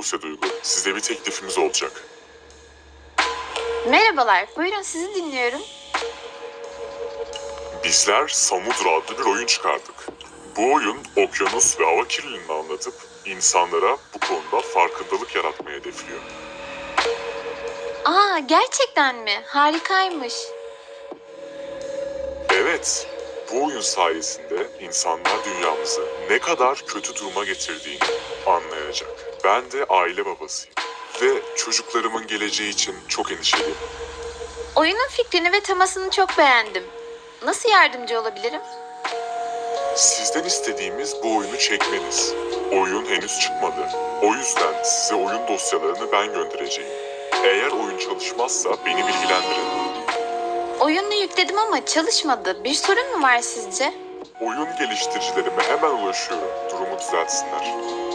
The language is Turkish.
Buse Duygu. Size bir teklifimiz olacak. Merhabalar, buyurun sizi dinliyorum. Bizler Samudra adlı bir oyun çıkardık. Bu oyun okyanus ve hava kirliliğini anlatıp insanlara bu konuda farkındalık yaratmayı hedefliyor. Aa, gerçekten mi? Harikaymış. Evet, bu oyun sayesinde insanlar dünyamızı ne kadar kötü duruma getirdiğini anlayacak. Ben de aile babasıyım ve çocuklarımın geleceği için çok endişeliyim. Oyunun fikrini ve temasını çok beğendim. Nasıl yardımcı olabilirim? Sizden istediğimiz bu oyunu çekmeniz. Oyun henüz çıkmadı. O yüzden size oyun dosyalarını ben göndereceğim. Eğer oyun çalışmazsa beni bilgilendirin. Oyunu yükledim ama çalışmadı. Bir sorun mu var sizce? Oyun geliştiricilerime hemen ulaşıyorum. Durumu düzeltsinler.